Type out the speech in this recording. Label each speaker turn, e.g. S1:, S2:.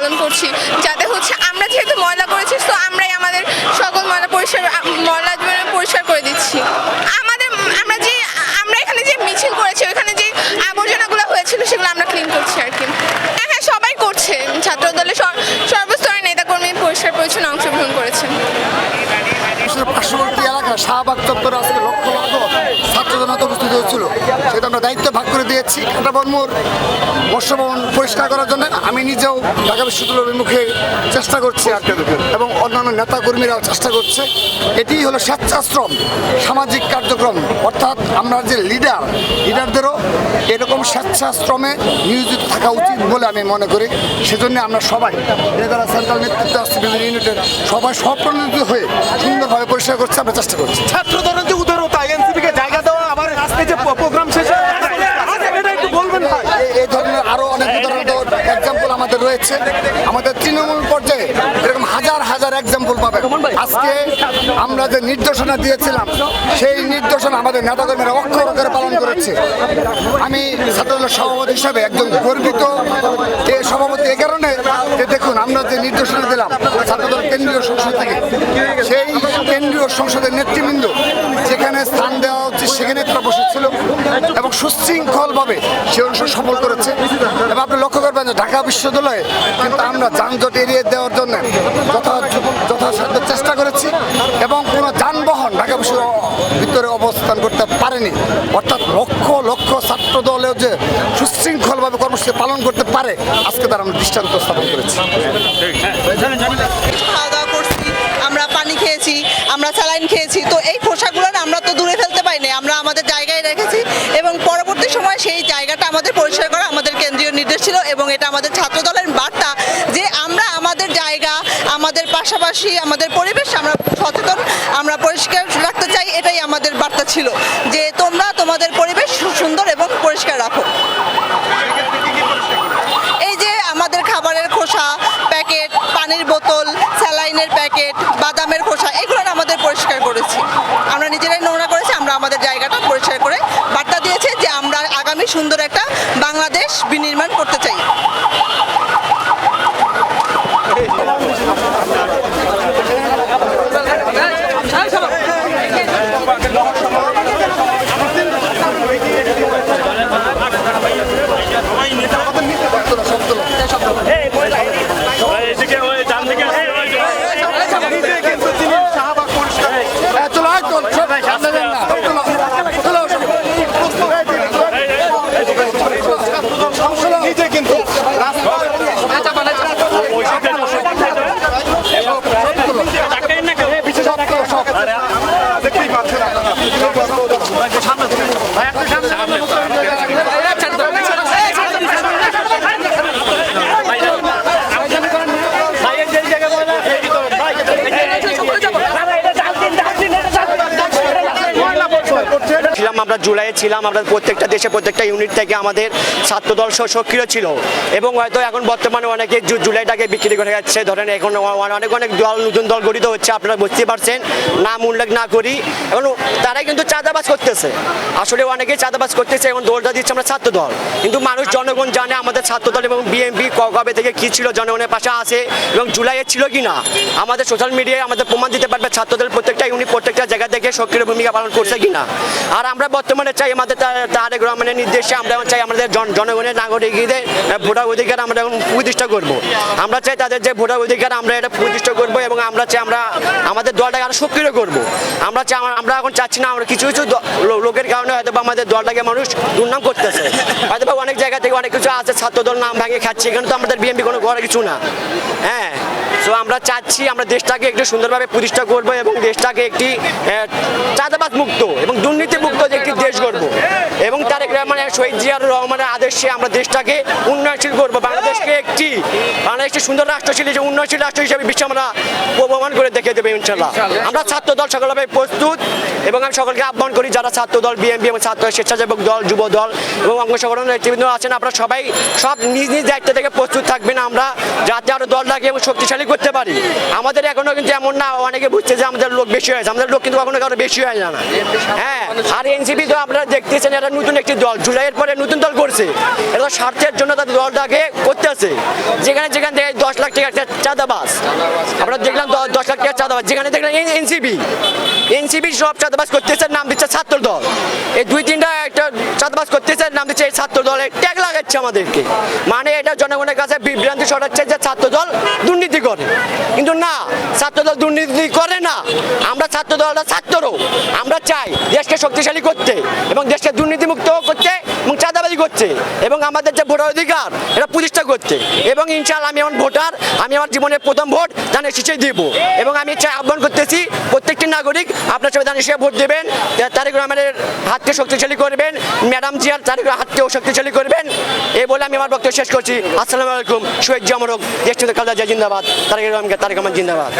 S1: পালন করছি। যাতে হচ্ছে আমরা
S2: যেহেতু ময়লা করেছি তো আমরাই আমাদের সকল ময়লা পরিষ্কার ময়লা পরিষ্কার করে দিচ্ছি। আমাদের, আমরা যে, আমরা এখানে যে মিছিল করেছি, ওখানে যে আবর্জনাগুলো হয়েছিল, সেগুলো আমরা ক্লিন করছি আর কি। হ্যাঁ হ্যাঁ সবাই করছে।
S1: ছাত্র দলের সর্বস্তরের নেতাকর্মী পরিষ্কার পরিচ্ছন্ন অংশগ্রহণ করেছেন। শাহবাগ চত্বরে আজকে উপস্থিত হয়েছিল, সেটা আমরা দায়িত্ব ভাগ করে দিয়েছি। কাঁটাবন মোড় বর্ষভবন পরিষ্কার করার জন্য আমি নিজেও ঢাকা বিশ্ববিদ্যালয়ের অভিমুখে চেষ্টা করছি এবং অন্যান্য নেতা কর্মীরাও চেষ্টা করছে। এটি হলো স্বেচ্ছাশ্রম, সামাজিক কার্যক্রম। অর্থাৎ আমরা যে লিডার লিডারদেরও এরকম স্বেচ্ছাশ্রমে নিয়োজিত থাকা উচিত বলে আমি মনে করি। সেজন্য আমরা সবাই যারা সেন্ট্রাল নেতৃত্বে আসছে বিভিন্ন ইউনিটের সবাই স্বপ্রণোদিত হয়ে সুন্দরভাবে পরিষ্কার করছে আমরা চেষ্টা করছি।
S3: ছাত্র দলের যে উদারতা এনসিপি কে জায়গা দেওয়া আবার এই যে প্রোগ্রাম শেষে এটা একটু বলবেন ভাই
S1: এই- এই ধরনের আরও অনেক উদাহরণ এক্সাম্পল আমাদের আমাদের তৃণমূল পর্যায়ে এরকম হাজার হাজার এক্সাম্পল পাবেন। আজকে আমরা যে নির্দেশনা দিয়েছিলাম সেই নির্দেশনা আমাদের নেতাকর্মীরা অক্ষর করে পালন করেছে। আমি ছাত্রদলের সভাপতি হিসাবে একজন গর্বিত এই সভাপতি এই কারণে যে দেখুন আমরা যে নির্দেশনা দিলাম ছাত্রদল কেন্দ্রীয় সংসদ থেকে সেই কেন্দ্রীয় সংসদের নেতৃবৃন্দ যেখানে স্থান দেওয়া হচ্ছে সেখানে তারা বসেছিল এবং সুশৃঙ্খলভাবে সে অনুষ্ঠান সফল করেছে। এবং আপনি লক্ষ্য করবেন ঢাকা বিশ্ববিদ্যালয়ে, কিন্তু আমরা যানজট এড়িয়ে দেওয়ার জন্য যথাসাধ্য চেষ্টা করেছি এবং কোনো যানবাহন ঢাকা বিশ্ববিদ্যালয়ের ভিতরে অবস্থান করতে পারেনি। অর্থাৎ লক্ষ লক্ষ ছাত্র দলেও যে সুশৃঙ্খলভাবে কর্মসূচি পালন করতে পারে, আজকে তার আমরা দৃষ্টান্ত স্থাপন করেছি।
S4: আমরা পানি খেয়েছি, আমরা স্যালাইন খেয়েছি, তো এই না আমরা তো দূরে ফেলতে পারিনি, আমরা আমাদের জায়গায় রেখেছি এবং পরবর্তী সময় সেই জায়গাটা আমাদের পরিষ্কার করা আমাদের কেন্দ্রীয় নির্দেশ ছিল এবং এটা আমাদের ছাত্র দলের বার্তা যে আমরা আমাদের জায়গা, আমাদের পাশাপাশি আমাদের পরিবেশ আমরা সচেতন, আমরা পরিষ্কার রাখতে চাই, এটাই আমাদের বার্তা ছিল। যে তোমরা তোমাদের পরিবেশ সুন্দর এবং পরিষ্কার রাখো। এই যে আমাদের খাবারের খোসা, প্যাকেট, পানির বোতল, স্যালাইনের প্যাকেট, বাদামের খোসা, এগুলো আমাদের পরিষ্কার করেছি আমরা নিজেরাই নোংরা করেছি আমরা আমাদের জায়গাটা পরিষ্কার করে বার্তা দিয়েছে যে আমরা আগামী সুন্দর একটা বাংলাদেশ বিনির্মাণ করতে চাই
S5: এদিকে ওই ডান দিকে
S3: নিজে কিন্তু তিনি শাহবাগ পরিষ্কার
S1: হ্যাঁ, চলো আয় চল, সব সামনে যান না। চলো, চলো, চলো।
S3: নিজে কিন্তু রাস্তায়
S5: টাকাই না কেউ
S3: দেখতেই পাচ্ছেন
S5: ভাইয়ের যে জায়গায় বলে না সেই ভিতরে ভাই
S6: ছিলাম আমরা জুলাইয়ে ছিলাম, আমরা প্রত্যেকটা দেশে, প্রত্যেকটা ইউনিট থেকে আমাদের ছাত্রদল সক্রিয় ছিল। এবং হয়তো এখন বর্তমানে অনেকে জুলাইটাকে বিক্রি করে যাচ্ছে। ধরেন এখন অনেক অনেক দল, নতুন দল গঠিত হচ্ছে, আপনারা বুঝতে পারছেন। নাম উল্লেখ না করি। এখন তারাই কিন্তু চাঁদাবাজ করতেছে। আসলে অনেকেই চাঁদাবাজ করতেছে, এখন দলটা দিচ্ছে আমরা ছাত্র দল কিন্তু মানুষ, জনগণ জানে আমাদের ছাত্র দল এবং বিএনপি কবে থেকে কি ছিল, জনগণের পাশে আছে এবং জুলাইয়ে ছিল কি না আমাদের সোশ্যাল মিডিয়ায় আমাদের প্রমাণ দিতে পারবে ছাত্রদল প্রত্যেকটা ইউনিট প্রত্যেকটা জায়গা থেকে সক্রিয় ভূমিকা পালন করছে কিনা। আর আমরা বর্তমানে চাই আমাদের তা- তারেক রহমানের নির্দেশে আমরা চাই আমাদের জনগণের নাগরিকদের ভোটার অধিকার আমরা এখন প্রতিষ্ঠা করব। আমরা চাই তাদের যে ভোটার অধিকার আমরা এটা প্রতিষ্ঠা করব এবং আমরা চাই আমরা আমাদের দলটাকে আরও সক্রিয় করব। আমরা চাই আমরা এখন চাচ্ছি না আমরা কিছু কিছু লোকের কারণে হয়তো আমাদের দলটাকে মানুষ দুর্নাম করতেছে। হয়তো অনেক জায়গা থেকে অনেক কিছু আছে ছাত্রদল নাম ভাঙে খাচ্ছে এখানে তো আমাদের বিএনপি কোনো করার কিছু না। হ্যাঁ সো আমরা চাচ্ছি আমরা দেশটাকে একটু সুন্দরভাবে প্রতিষ্ঠা করব এবং দেশটাকে একটি আহ, চাঁদাবাজ মুক্ত এবং দুর্নীতি যে একটি দেশ গড়ব এবং তারেক রহমানের শহীদ জিয়ার রহমানের আদেশে আমরা দেশটাকে উন্নয়নশীল করব। বাংলাদেশকে একটি বাংলাদেশ একটি সুন্দর রাষ্ট্রশীল যে উন্নয়নশীল রাষ্ট্র হিসেবে বিশ্ব আমরা প্রমাণ করে দেখে দেবে ইনশাল্লাহ। আমরা ছাত্র দল সকলভাবে প্রস্তুত এবং আমি সকলকে আহ্বান করি যারা ছাত্র দল বিএনপি এবং ছাত্র স্বেচ্ছাসেবক দল যুব দল এবং অঙ্গসংগঠন নেতৃবৃন্দ আছেন আপনারা সবাই সব নিজ নিজ দায়িত্ব থেকে প্রস্তুত থাকবেন আমরা যাতে আরও দলটাকে এবং শক্তিশালী করতে পারি। আমাদের এখনও কিন্তু এমন না অনেকে বুঝছে যে আমাদের লোক বেশি হয়েছে আমাদের লোক কিন্তু কখনো কারও বেশি হয় না। হ্যাঁ আর এনসিপি তো আপনারা দেখতেছেন এটা নতুন একটি দল জুলাইয়ের পরে নতুন দল করছে। এটা স্বার্থের জন্য তাদের দলটাকে করতে আছে। যেখানে যেখানে থেকে দশ লাখ টাকা একটা চাঁদাবাস আমরা দেখলাম দশ লাখ টাকা চাঁদাবাস যেখানে দেখলাম এনসিবি এনসিবি সব চাঁদাবাস করতেছে, নাম দিচ্ছে ছাত্র দল এই দুই তিনটা একটা চাঁদাবাস করতেছে, নাম দিচ্ছে এই ছাত্র দল ট্যাগ লাগাচ্ছে আমাদেরকে। মানে এটা জনগণের কাছে বিভ্রান্তি ছড়াচ্ছে যে ছাত্র দল দুর্নীতি করে। কিন্তু না ছাত্র দল দুর্নীতি করে না। আমরা ছাত্র দলটা ছাত্রও আমরা চাই দেশকে শক্তিশালী করতে এবং দেশকে দুর্নীতিমুক্ত করতে চাঁদাবাজি করতে এবং আমাদের যে ভোটার অধিকার, এটা প্রতিষ্ঠা করছে। এবং ইনশাআল্লাহ আমি আমার ভোটার, আমি আমার জীবনের প্রথম ভোট ধানের শীষে দিব। এবং আমি চাই, আহ্বান করতেছি, প্রত্যেকটি নাগরিক আপনার ধানের শীষে ভোট দেবেন তারিখ রহমানের হাতকে শক্তিশালী করবেন, ম্যাডাম জিয়ার তারিখ হাতকেও শক্তিশালী করবেন এই বলে আমি আমার বক্তব্য শেষ করছি। আসসালামু আলাইকুম, শহীদ জামরক, দেশ খালদা জিয়া, জিন্দাবাদ। তারেক রহমান তারেক রহমান, জিন্দাবাদ।